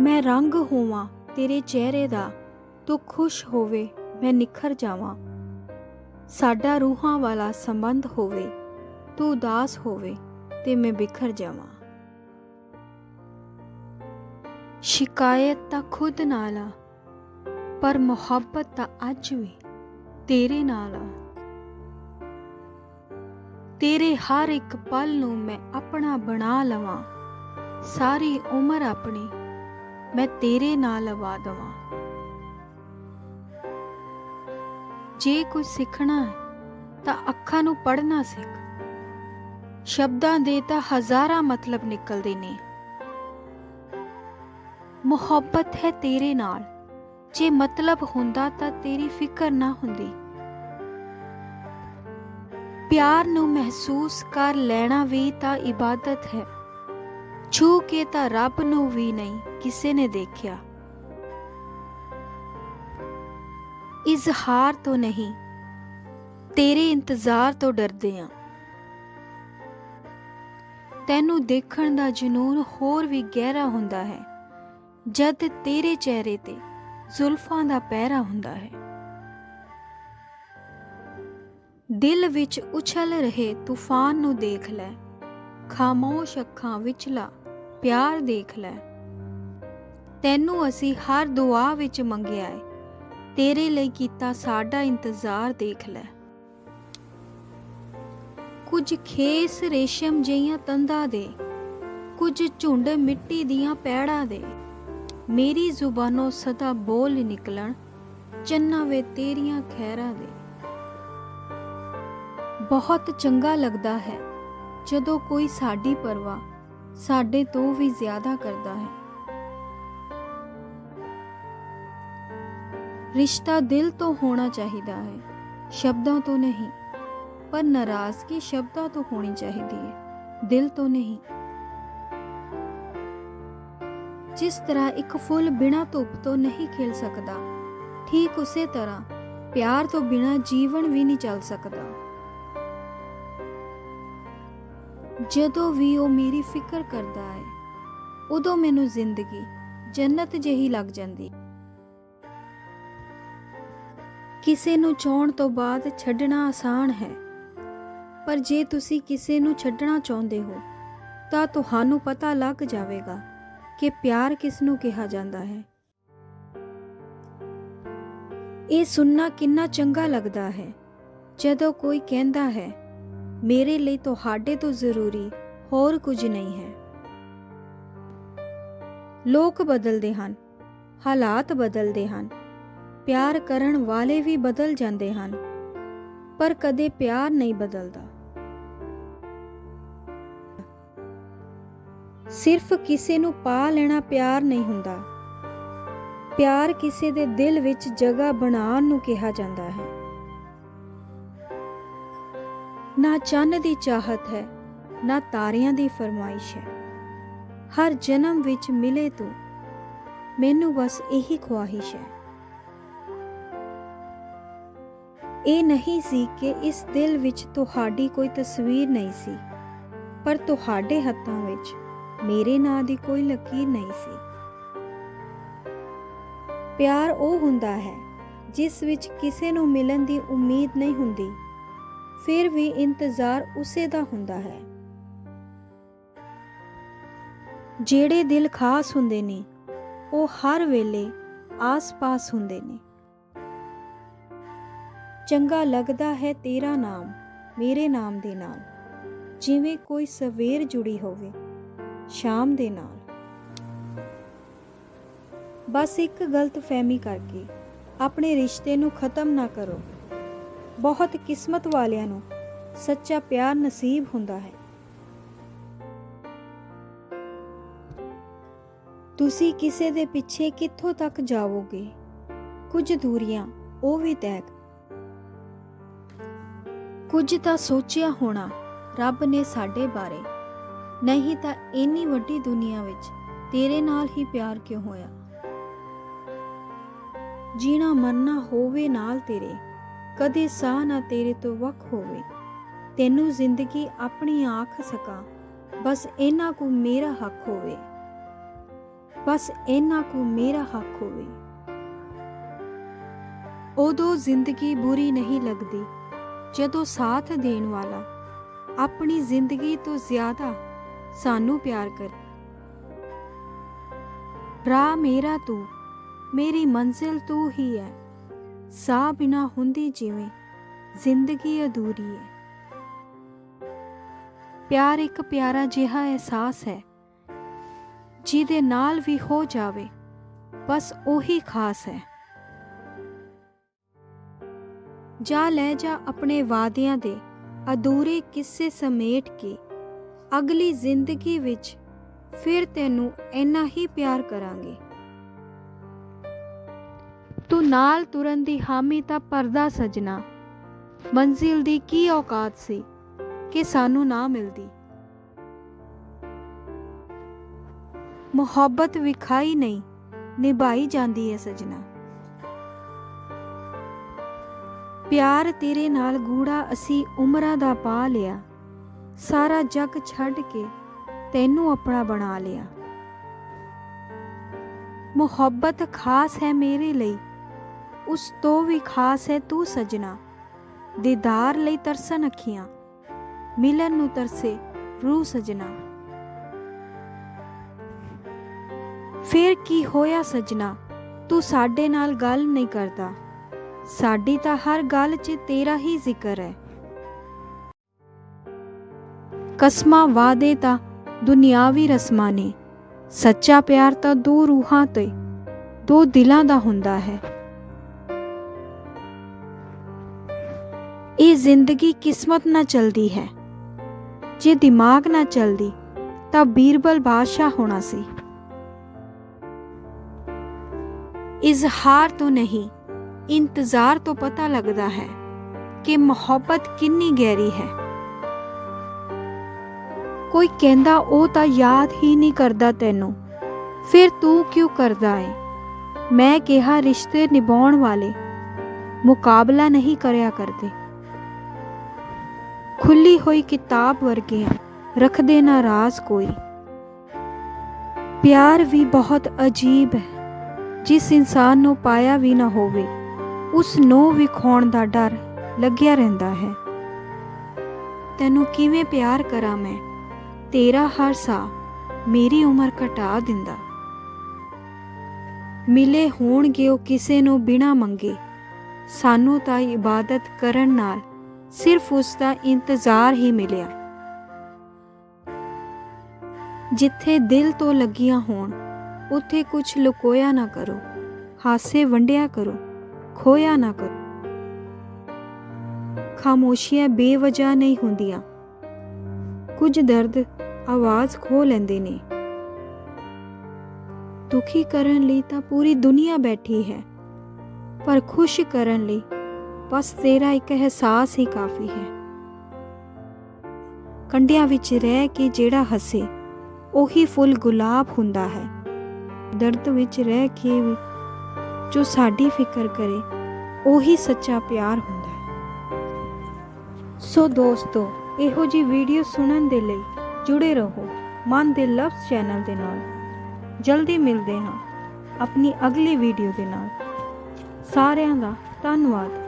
ਮੈਂ ਰੰਗ ਹੋਵਾਂ ਤੇਰੇ ਚਿਹਰੇ ਦਾ, ਤੂੰ ਖੁਸ਼ ਹੋਵੇ, ਮੈਂ ਨਿਖਰ ਜਾਵਾਂ। ਸਾਡਾ ਰੂਹਾਂ ਵਾਲਾ ਸੰਬੰਧ ਹੋਵੇ, ਤੂੰ ਉਦਾਸ ਹੋਵੇ ਤੇ ਮੈਂ ਬਿਖਰ ਜਾਵਾਂ। ਸ਼ਿਕਾਇਤ ਤਾਂ ਖੁਦ ਨਾਲ ਆ, ਪਰ ਮੁਹੱਬਤ ਤਾਂ ਅੱਜ ਵੀ ਤੇਰੇ ਨਾਲ ਆ। ਤੇਰੇ ਹਰ ਇੱਕ ਪਲ ਨੂੰ ਮੈਂ ਆਪਣਾ ਬਣਾ ਲਵਾਂ, ਸਾਰੀ ਉਮਰ ਆਪਣੀ ਮੈਂ ਤੇਰੇ ਨਾਲ ਆਵਾ ਦਵਾਂ। ਜੇ ਕੁਝ ਸਿੱਖਣਾ ਹੈ, ਤਾਂ ਅੱਖਾਂ ਨੂੰ ਪੜ੍ਹਨਾ ਸਿੱਖ। ਸ਼ਬਦਾਂ ਦੇ ਤਾਂ ਹਜ਼ਾਰਾਂ ਮਤਲਬ ਨਿਕਲਦੇ ਨੇ। ਮੁਹੱਬਤ ਹੈ ਤੇਰੇ ਨਾਲ। ਜੇ ਮਤਲਬ ਹੁੰਦਾ ਤਾਂ ਤੇਰੀ ਫਿਕਰ ਨਾ ਹੁੰਦੀ। ਪਿਆਰ ਨੂੰ ਮਹਿਸੂਸ ਕਰ ਲੈਣਾ ਵੀ ਤਾਂ ਇਬਾਦਤ ਹੈ। ਛੂ ਕੇ ਤਾਂ ਰੱਬ ਨੂੰ ਵੀ ਨਹੀਂ ਕਿਸੇ ਨੇ ਦੇਖਿਆ। ਇਜ਼ਹਾਰ ਤੋਂ ਨਹੀਂ, ਤੇਰੇ ਇੰਤਜ਼ਾਰ ਤੋਂ ਡਰਦੇ ਆ। ਤੈਨੂੰ ਦੇਖਣ ਦਾ ਜਨੂਨ ਹੋਰ ਵੀ ਗਹਿਰਾ ਹੁੰਦਾ ਹੈ, ਜਦ ਤੇਰੇ ਚਿਹਰੇ ਤੇ ਜ਼ੁਲਫਾਂ ਦਾ ਪਹਿਰਾ ਹੁੰਦਾ ਹੈ। ਦਿਲ ਵਿੱਚ ਉਛਲ ਰਹੇ ਤੂਫਾਨ ਨੂੰ ਦੇਖ ਲੈ। ਖਾਮੋਸ਼ ਅੱਖਾਂ ਵਿਚਲਾ ਪਿਆਰ ਦੇਖ ਲੈ। ਤੈਨੂੰ ਅਸੀਂ ਹਰ ਦੁਆ ਵਿੱਚ ਮੰਗਿਆ ਏ। ਤੇਰੇ ਲਈ ਕੀਤਾ ਸਾਡਾ ਇੰਤਜ਼ਾਰ ਦੇਖ ਲੈ। ਕੁਝ ਖੇਸ ਰੇਸ਼ਮ ਜਿਹੀਆਂ ਤੰਦਾਂ ਦੇ, ਕੁਝ ਝੁੰਡ ਮਿੱਟੀ ਦੀਆਂ ਪੈੜਾਂ ਦੇ। ਮੇਰੀ ਜ਼ੁਬਾਨੋਂ ਸਦਾ ਬੋਲ ਨਿਕਲਣ, ਚੰਨਾ ਵੇ ਤੇਰੀਆਂ ਖੈਰਾਂ ਦੇ। ਬਹੁਤ ਚੰਗਾ ਲੱਗਦਾ ਹੈ। ਜਦੋਂ ਕੋਈ ਸਾਡੀ ਪਰਵਾਹ ਸਾਡੇ ਤੋਂ ਵੀ ਜ਼ਿਆਦਾ ਕਰਦਾ ਹੈ। ਰਿਸ਼ਤਾ ਦਿਲ ਤੋਂ ਹੋਣਾ ਚਾਹੀਦਾ ਹੈ, ਸ਼ਬਦਾਂ ਤੋਂ ਨਹੀਂ, ਪਰ ਨਾਰਾਜ਼ਗੀ ਸ਼ਬਦਾਂ ਤੋਂ ਹੋਣੀ ਚਾਹੀਦੀ ਹੈ, ਦਿਲ ਤੋਂ ਨਹੀਂ। ਜਿਸ ਤਰ੍ਹਾਂ ਇੱਕ ਫੁੱਲ ਬਿਨਾਂ ਧੁੱਪ ਤੋਂ ਨਹੀਂ ਖਿਲ ਸਕਦਾ, ਠੀਕ ਉਸੇ ਤਰ੍ਹਾਂ ਪਿਆਰ ਤੋਂ ਬਿਨਾਂ ਜੀਵਨ ਵੀ ਨਹੀਂ ਚੱਲ ਸਕਦਾ। ਜਦੋਂ ਵੀ ਉਹ ਮੇਰੀ ਫਿਕਰ ਕਰਦਾ ਹੈ, ਉਦੋਂ ਮੈਨੂੰ ਜ਼ਿੰਦਗੀ ਜੰਨਤ ਜਿਹੀ ਲੱਗ ਜਾਂਦੀ ਕਿਸੇ ਨੂੰ ਚਾਹਣ ਤੋਂ ਬਾਅਦ ਛੱਡਣਾ ਆਸਾਨ ਹੈ, ਪਰ ਜੇ ਤੁਸੀਂ ਕਿਸੇ ਨੂੰ ਛੱਡਣਾ ਚਾਹੁੰਦੇ ਹੋ, ਤਾਂ ਤੁਹਾਨੂੰ ਪਤਾ ਲੱਗ ਜਾਵੇਗਾ ਕਿ ਪਿਆਰ ਕਿਸ ਨੂੰ ਕਿਹਾ ਜਾਂਦਾ ਹੈ। ਇਹ ਸੁਣਨਾ ਕਿੰਨਾ ਚੰਗਾ ਲੱਗਦਾ ਹੈ, ਜਦੋਂ ਕੋਈ ਕਹਿੰਦਾ ਹੈ ਮੇਰੇ ਲਈ ਤੁਹਾਡੇ ਤੋਂ ਜ਼ਰੂਰੀ ਹੋਰ ਕੁਝ ਨਹੀਂ ਹੈ। ਲੋਕ ਬਦਲਦੇ ਹਨ, ਹਾਲਾਤ ਬਦਲਦੇ ਹਨ, ਪਿਆਰ ਕਰਨ ਵਾਲੇ ਵੀ ਬਦਲ ਜਾਂਦੇ ਹਨ, ਪਰ ਕਦੇ ਪਿਆਰ ਨਹੀਂ ਬਦਲਦਾ। ਸਿਰਫ ਕਿਸੇ ਨੂੰ ਪਾ ਲੈਣਾ ਪਿਆਰ ਨਹੀਂ ਹੁੰਦਾ। ਪਿਆਰ ਕਿਸੇ ਦੇ ਦਿਲ ਵਿੱਚ ਜਗ੍ਹਾ ਬਣਾਉਣ ਨੂੰ ਕਿਹਾ ਜਾਂਦਾ ਹੈ। ਨਾ ਚੰਨ ਦੀ ਚਾਹਤ ਹੈ, ਨਾ ਤਾਰਿਆਂ ਦੀ ਫਰਮਾਇਸ਼ ਹੈ। ਹਰ ਜਨਮ ਵਿੱਚ ਮਿਲੇ ਤੂੰ, ਮੈਨੂੰ ਬਸ ਇਹੀ ਖੁਆਇਸ਼ ਹੈ। ਇਹ ਨਹੀਂ ਸੀ ਕਿ ਇਸ ਦਿਲ ਵਿੱਚ ਤੁਹਾਡੀ ਕੋਈ ਤਸਵੀਰ ਨਹੀਂ ਸੀ, ਪਰ ਤੁਹਾਡੇ ਹੱਥਾਂ ਵਿੱਚ ਮੇਰੇ ਨਾਂ ਦੀ ਕੋਈ ਲਕੀਰ ਨਹੀਂ ਸੀ। ਪਿਆਰ ਉਹ ਹੁੰਦਾ ਹੈ, ਜਿਸ ਵਿੱਚ ਕਿਸੇ ਨੂੰ ਮਿਲਣ ਦੀ ਉਮੀਦ ਨਹੀਂ ਹੁੰਦੀ। ਫਿਰ ਵੀ ਇੰਤਜ਼ਾਰ ਉਸੇ ਦਾ ਹੁੰਦਾ ਹੈ। ਜਿਹੜੇ ਦਿਲ ਖਾਸ ਹੁੰਦੇ ਨੇ, ਉਹ ਹਰ ਵੇਲੇ ਆਸ-ਪਾਸ ਹੁੰਦੇ ਨੇ। ਚੰਗਾ ਲੱਗਦਾ ਹੈ ਤੇਰਾ ਨਾਮ, ਮੇਰੇ ਨਾਮ ਦੇ ਨਾਲ। ਜਿਵੇਂ ਕੋਈ ਸਵੇਰ ਜੁੜੀ ਹੋਵੇ, ਸ਼ਾਮ ਦੇ ਨਾਲ। ਬਸ ਇੱਕ ਗਲਤ ਫਹਿਮੀ ਕਰਕੇ, ਆਪਣੇ ਰਿਸ਼ਤੇ ਨੂੰ ਖਤਮ ਨਾ ਕਰੋ। ਬਹੁਤ ਕਿਸਮਤ ਵਾਲਿਆਂ ਨੂੰ ਸੱਚਾ ਪਿਆਰ ਨਸੀਬ ਹੁੰਦਾ ਹੈ। ਤੁਸੀਂ ਕਿਸੇ ਦੇ ਪਿੱਛੇ ਕਿੱਥੋਂ ਤੱਕ ਜਾਵੋਗੇ? ਕੁਝ ਦੂਰੀਆਂ, ਉਹ ਵੀ ਤੈਅ। ਕੁਝ ਤਾਂ ਸੋਚਿਆ ਹੋਣਾ ਰੱਬ ਨੇ ਸਾਡੇ ਬਾਰੇ। ਨਹੀਂ ਤਾਂ ਇੰਨੀ ਵੱਡੀ ਦੁਨੀਆ ਵਿੱਚ ਤੇਰੇ ਨਾਲ ਹੀ ਪਿਆਰ ਕਿਉਂ ਹੋਇਆ? ਜੀਣਾ ਮਰਨਾ ਹੋਵੇ ਨਾਲ ਤੇਰੇ। ਕਦੇ ਸਾਹ ਨਾ ਤੇਰੇ ਤੋਂ ਵੱਖ ਹੋਵੇ। ਤੈਨੂੰ ਜ਼ਿੰਦਗੀ ਆਪਣੀ ਆਖ ਸਕਾਂ। ਬਸ ਇਹਨਾਂ ਕੋ ਮੇਰਾ ਹੱਕ ਹੋਵੇ। ਬਸ ਇੰਨਾ ਕੁ ਮੇਰਾ ਹੱਕ ਹੋਵੇ। ਉਦੋਂ ਜ਼ਿੰਦਗੀ ਬੁਰੀ ਨਹੀਂ ਲੱਗਦੀ। ਜਦੋਂ ਸਾਥ ਦੇਣ ਵਾਲਾ ਆਪਣੀ ਜ਼ਿੰਦਗੀ ਤੋਂ ਜ਼ਿਆਦਾ ਸਾਨੂੰ ਪਿਆਰ ਕਰ। ਰਾਹ ਮੇਰਾ ਤੂੰ, ਮੇਰੀ ਮੰਜ਼ਿਲ ਤੂੰ ਹੀ ਹੈ। ਸਾਹ ਬਿਨਾ ਹੁੰਦੀ ਜਿਵੇਂ ਜ਼ਿੰਦਗੀ ਅਧੂਰੀ ਹੈ ਪਿਆਰ ਇੱਕ ਪਿਆਰਾ ਜਿਹਾ ਅਹਿਸਾਸ ਹੈ, ਜਿਹਦੇ ਨਾਲ ਵੀ ਹੋ ਜਾਵੇ, ਬਸ ਉਹੀ ਖਾਸ ਹੈ। ਜਾ ਲੈ ਜਾ ਆਪਣੇ ਵਾਅਦਿਆਂ ਦੇ ਅਧੂਰੇ ਕਿੱਸੇ ਸਮੇਟ ਕੇ, ਅਗਲੀ ਜ਼ਿੰਦਗੀ ਵਿੱਚ ਫਿਰ ਤੈਨੂੰ ਇੰਨਾ ਹੀ ਪਿਆਰ ਕਰਾਂਗੇ। ਨਾਲ ਤੁਰਨ ਦੀ ਹਾਮੀ ਤਾਂ ਪਰਦਾ ਸਜਣਾ। ਮੰਜ਼ਿਲ ਦੀ ਕੀ ਔਕਾਤ ਸੀ ਕਿ ਸਾਨੂੰ ਨਾ ਮਿਲਦੀ। ਮੁਹੱਬਤ ਵਿਖਾਈ ਨਹੀਂ, ਨਿਭਾਈ ਜਾਂਦੀ ਹੈ ਸਜਣਾ। ਪਿਆਰ ਤੇਰੇ ਨਾਲ ਗੂੜਾ ਅਸੀਂ ਉਮਰਾਂ ਦਾ ਪਾ ਲਿਆ। ਸਾਰਾ ਜੱਗ ਛੱਡ ਕੇ ਤੈਨੂੰ ਆਪਣਾ ਬਣਾ ਲਿਆ। ਮੁਹੱਬਤ ਖਾਸ ਹੈ ਮੇਰੇ ਲਈ ਉਸ ਤੋਂ ਵੀ ਖਾਸ ਹੈ ਤੂੰ ਸਜਣਾ। ਦੀਦਾਰ ਲਈ ਤਰਸਨ ਅੱਖੀਆਂ, ਮਿਲਨ ਨੂੰ ਤਰਸੇ ਰੂਹ ਸਜਣਾ। ਫੇਰ ਕੀ ਹੋਇਆ ਸਜਣਾ, ਤੂੰ ਸਾਡੇ ਨਾਲ ਗੱਲ ਨਹੀਂ ਕਰਦਾ। ਸਾਡੀ ਤਾਂ ਹਰ ਗੱਲ 'ਚ ਤੇਰਾ ਹੀ ਜ਼ਿਕਰ ਹੈ। ਕਸਮਾਂ ਵਾਦੇ ਤਾਂ ਦੁਨਿਆਵੀ ਰਸਮਾਂ ਨੇ, ਸੱਚਾ ਪਿਆਰ ਤਾਂ ਦੋ ਰੂਹਾਂ ਤੇ, ਦੋ ਦਿਲਾਂ ਦਾ ਹੁੰਦਾ ਹੈ। ਇਹ ਜ਼ਿੰਦਗੀ ਕਿਸਮਤ ਨਾਲ ਚਲਦੀ ਹੈ। ਜੇ ਦਿਮਾਗ ਨਾਲ ਚਲਦੀ, ਤਾਂ ਬੀਰਬਲ ਬਾਦਸ਼ਾਹ ਹੋਣਾ ਸੀ। ਇਜ਼ਹਾਰ ਤੋਂ ਨਹੀਂ, ਇੰਤਜ਼ਾਰ ਤੋਂ ਪਤਾ ਲੱਗਦਾ ਹੈ ਕਿ ਮੁਹੱਬਤ ਕਿੰਨੀ ਗਹਿਰੀ ਹੈ। ਕੋਈ ਕਹਿੰਦਾ, ਉਹ ਤਾਂ ਯਾਦ ਹੀ ਨਹੀਂ ਕਰਦਾ ਤੈਨੂੰ। ਫਿਰ ਤੂੰ ਕਿਉਂ ਕਰਦਾ ਏ? ਮੈਂ ਕਿਹਾ, ਰਿਸ਼ਤੇ ਨਿਭਾਉਣ ਵਾਲੇ ਮੁਕਾਬਲਾ ਨਹੀਂ ਕਰਿਆ ਕਰਦੇ। ਖੁੱਲੀ ਹੋਈ ਕਿਤਾਬ ਵਰਗੇ ਰੱਖਦੇ ਨਾ ਰਾਜ਼ ਕੋਈ। ਪਿਆਰ ਵੀ ਬਹੁਤ ਅਜੀਬ ਹੈ, ਜਿਸ ਇਨਸਾਨ ਨੂੰ ਪਾਇਆ ਵੀ ਨਾ ਹੋਵੇ, ਉਸ ਨੂੰ ਵਿਖਾਉਣ ਦਾ ਡਰ ਲੱਗਿਆ ਰਹਿੰਦਾ ਹੈ। ਤੈਨੂੰ ਕਿਵੇਂ ਪਿਆਰ ਕਰਾਂ ਮੈਂ? ਤੇਰਾ ਹਰ ਸਾਹ ਮੇਰੀ ਉਮਰ ਘਟਾ ਦਿੰਦਾ। ਮਿਲੇ ਹੋਣਗੇ ਉਹ ਕਿਸੇ ਨੂੰ ਬਿਨਾ ਮੰਗੇ, ਸਾਨੂੰ ਤਾਂ ਇਬਾਦਤ ਕਰਨ ਨਾਲ ਸਿਰਫ ਉਸ ਦਾ ਇੰਤਜ਼ਾਰ ਹੀ ਮਿਲਿਆ। ਜਿੱਥੇ ਦਿਲ ਤੋਂ ਲੱਗੀਆਂ ਹੋਣ, ਉੱਥੇ ਕੁਝ ਲੁਕੋਇਆ ਨਾ ਕਰੋ, ਹਾਸੇ ਵੰਡਿਆ ਕਰੋ, ਖੋਇਆ ਨਾ ਕਰੋ। ਖਾਮੋਸ਼ੀਆਂ ਬੇਵਜਾ ਨਹੀਂ ਹੁੰਦੀਆਂ। ਕੁਝ ਦਰਦ ਆਵਾਜ਼ ਖੋ ਲੈਂਦੇ ਨੇ। ਦੁਖੀ ਕਰਨ ਲਈ ਤਾਂ ਪੂਰੀ ਦੁਨੀਆ ਬੈਠੀ ਹੈ, ਪਰ ਖੁਸ਼ ਕਰਨ ਲਈ ਬਸ ਤੇਰਾ ਇੱਕ ਅਹਿਸਾਸ ਹੀ ਕਾਫੀ ਹੈ। ਕੰਡਿਆਂ ਵਿੱਚ ਰਹਿ ਕੇ ਜਿਹੜਾ ਹੱਸੇ, ਉਹੀ ਫੁੱਲ ਗੁਲਾਬ ਹੁੰਦਾ ਹੈ। ਦਰਦ ਵਿੱਚ ਰਹਿ ਕੇ ਵੀ ਜੋ ਸਾਡੀ ਫਿਕਰ ਕਰੇ, ਉਹੀ ਸੱਚਾ ਪਿਆਰ ਹੁੰਦਾ ਹੈ। ਸੋ ਦੋਸਤੋ, ਇਹੋ ਜੀ ਵੀਡੀਓ ਸੁਣਨ ਦੇ ਲਈ ਜੁੜੇ ਰਹੋ ਮਨ ਦੇ ਲਫ਼ਜ਼ ਚੈਨਲ ਦੇ ਨਾਲ। ਜਲਦੀ ਮਿਲਦੇ ਹਾਂ ਆਪਣੀ ਅਗਲੀ ਵੀਡੀਓ ਦੇ ਨਾਲ। ਸਾਰਿਆਂ ਦਾ ਧੰਨਵਾਦ।